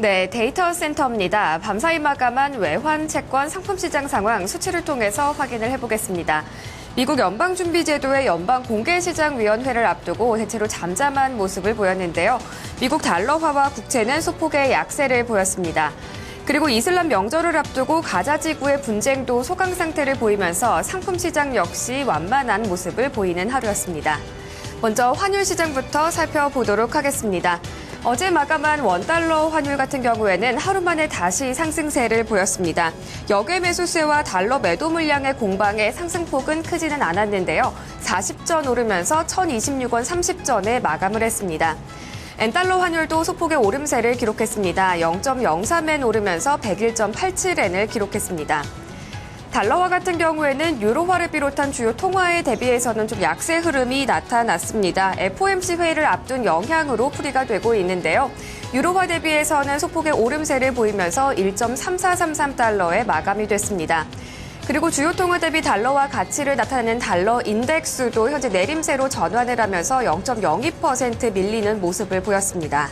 네, 데이터 센터입니다. 밤사이 마감한 외환 채권 상품 시장 상황 수치를 통해서 확인을 해보겠습니다. 미국 연방준비제도의 연방공개시장위원회를 앞두고 대체로 잠잠한 모습을 보였는데요. 미국 달러화와 국채는 소폭의 약세를 보였습니다. 그리고 이슬람 명절을 앞두고 가자 지구의 분쟁도 소강 상태를 보이면서 상품 시장 역시 완만한 모습을 보이는 하루였습니다. 먼저 환율 시장부터 살펴보도록 하겠습니다. 어제 마감한 원달러 환율 같은 경우에는 하루 만에 다시 상승세를 보였습니다. 역외 매수세와 달러 매도 물량의 공방에 상승폭은 크지는 않았는데요. 40전 오르면서 1026원 30전에 마감을 했습니다. 엔달러 환율도 소폭의 오름세를 기록했습니다. 0.03엔 오르면서 101.87엔을 기록했습니다. 달러화 같은 경우에는 유로화를 비롯한 주요 통화에 대비해서는 좀 약세 흐름이 나타났습니다. FOMC 회의를 앞둔 영향으로 풀이가 되고 있는데요. 유로화 대비해서는 소폭의 오름세를 보이면서 1.3433달러에 마감이 됐습니다. 그리고 주요 통화 대비 달러와 가치를 나타내는 달러 인덱스도 현재 내림세로 전환을 하면서 0.02% 밀리는 모습을 보였습니다.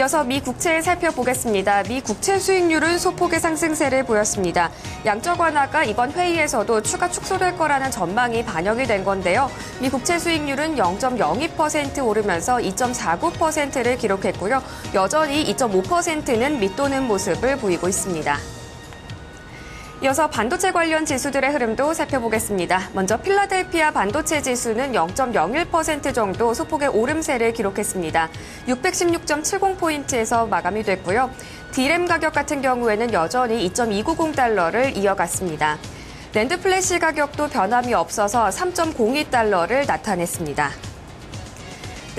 이어서 미 국채 살펴보겠습니다. 미 국채 수익률은 소폭의 상승세를 보였습니다. 양적 완화가 이번 회의에서도 추가 축소될 거라는 전망이 반영이 된 건데요. 미 국채 수익률은 0.02% 오르면서 2.49%를 기록했고요. 여전히 2.5%는 밑도는 모습을 보이고 있습니다. 이어서 반도체 관련 지수들의 흐름도 살펴보겠습니다. 먼저 필라델피아 반도체 지수는 0.01% 정도 소폭의 오름세를 기록했습니다. 616.70포인트에서 마감이 됐고요. D램 가격 같은 경우에는 여전히 2.290달러를 이어갔습니다. 랜드 플래시 가격도 변함이 없어서 3.02달러를 나타냈습니다.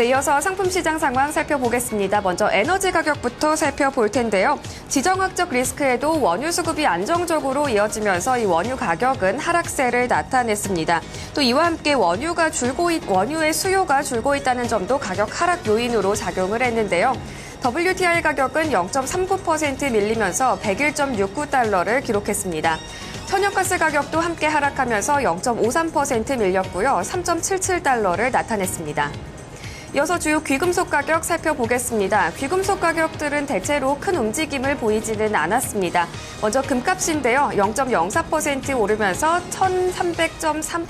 네, 이어서 상품 시장 상황 살펴보겠습니다. 먼저 에너지 가격부터 살펴볼 텐데요. 지정학적 리스크에도 원유 수급이 안정적으로 이어지면서 이 원유 가격은 하락세를 나타냈습니다. 또 이와 함께 원유가 줄고 있, 원유의 수요가 줄고 있다는 점도 가격 하락 요인으로 작용을 했는데요. WTI 가격은 0.39% 밀리면서 101.69달러를 기록했습니다. 천연가스 가격도 함께 하락하면서 0.53% 밀렸고요. 3.77달러를 나타냈습니다. 이어서 주요 귀금속 가격 살펴보겠습니다. 귀금속 가격들은 대체로 큰 움직임을 보이지는 않았습니다. 먼저 금값인데요. 0.04% 오르면서 1,300.3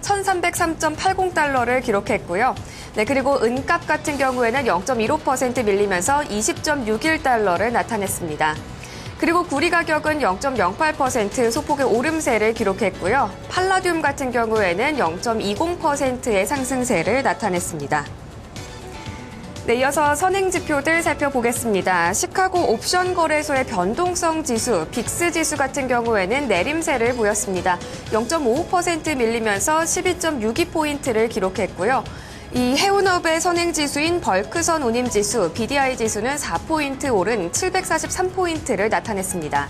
1303.80달러를 기록했고요. 네, 그리고 은값 같은 경우에는 0.15% 밀리면서 20.61달러를 나타냈습니다. 그리고 구리 가격은 0.08% 소폭의 오름세를 기록했고요. 팔라듐 같은 경우에는 0.20%의 상승세를 나타냈습니다. 네, 이어서 선행 지표들 살펴보겠습니다. 시카고 옵션 거래소의 변동성 지수, 빅스 지수 같은 경우에는 내림세를 보였습니다. 0.55% 밀리면서 12.62포인트를 기록했고요. 이 해운업의 선행 지수인 벌크선 운임 지수, BDI 지수는 4포인트 오른 743포인트를 나타냈습니다.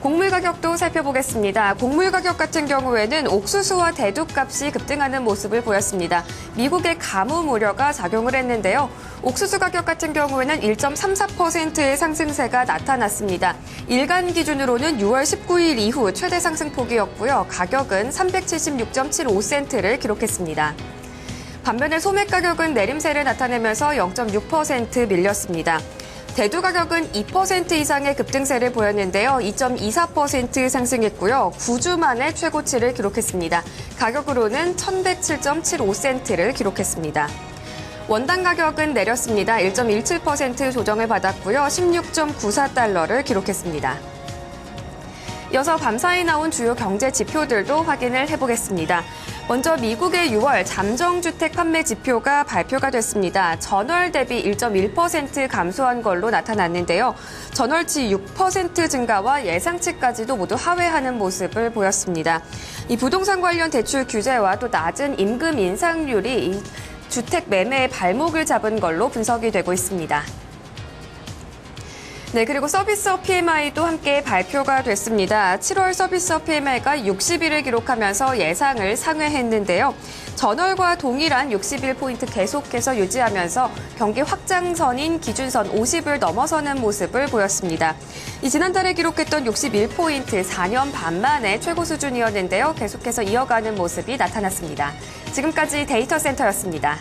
곡물 가격도 살펴보겠습니다. 곡물 가격 같은 경우에는 옥수수와 대두값이 급등하는 모습을 보였습니다. 미국의 가뭄 우려가 작용을 했는데요. 옥수수 가격 같은 경우에는 1.34%의 상승세가 나타났습니다. 일간 기준으로는 6월 19일 이후 최대 상승폭이었고요. 가격은 376.75센트를 기록했습니다. 반면에 소매 가격은 내림세를 나타내면서 0.6% 밀렸습니다. 대두 가격은 2% 이상의 급등세를 보였는데요. 2.24% 상승했고요. 9주 만에 최고치를 기록했습니다. 가격으로는 1107.75센트를 기록했습니다. 원당 가격은 내렸습니다. 1.17% 조정을 받았고요. 16.94달러를 기록했습니다. 이어서 밤사이 나온 주요 경제 지표들도 확인을 해보겠습니다. 먼저 미국의 6월 잠정주택 판매 지표가 발표가 됐습니다. 전월 대비 1.1% 감소한 걸로 나타났는데요. 전월치 6% 증가와 예상치까지도 모두 하회하는 모습을 보였습니다. 이 부동산 관련 대출 규제와 또 낮은 임금 인상률이 주택 매매의 발목을 잡은 걸로 분석이 되고 있습니다. 네, 그리고 서비스업 PMI도 함께 발표가 됐습니다. 7월 서비스업 PMI가 60일을 기록하면서 예상을 상회했는데요. 전월과 동일한 61포인트 계속해서 유지하면서 경기 확장선인 기준선 50을 넘어서는 모습을 보였습니다. 이 지난달에 기록했던 61포인트 4년 반 만에 최고 수준이었는데요. 계속해서 이어가는 모습이 나타났습니다. 지금까지 데이터 센터였습니다.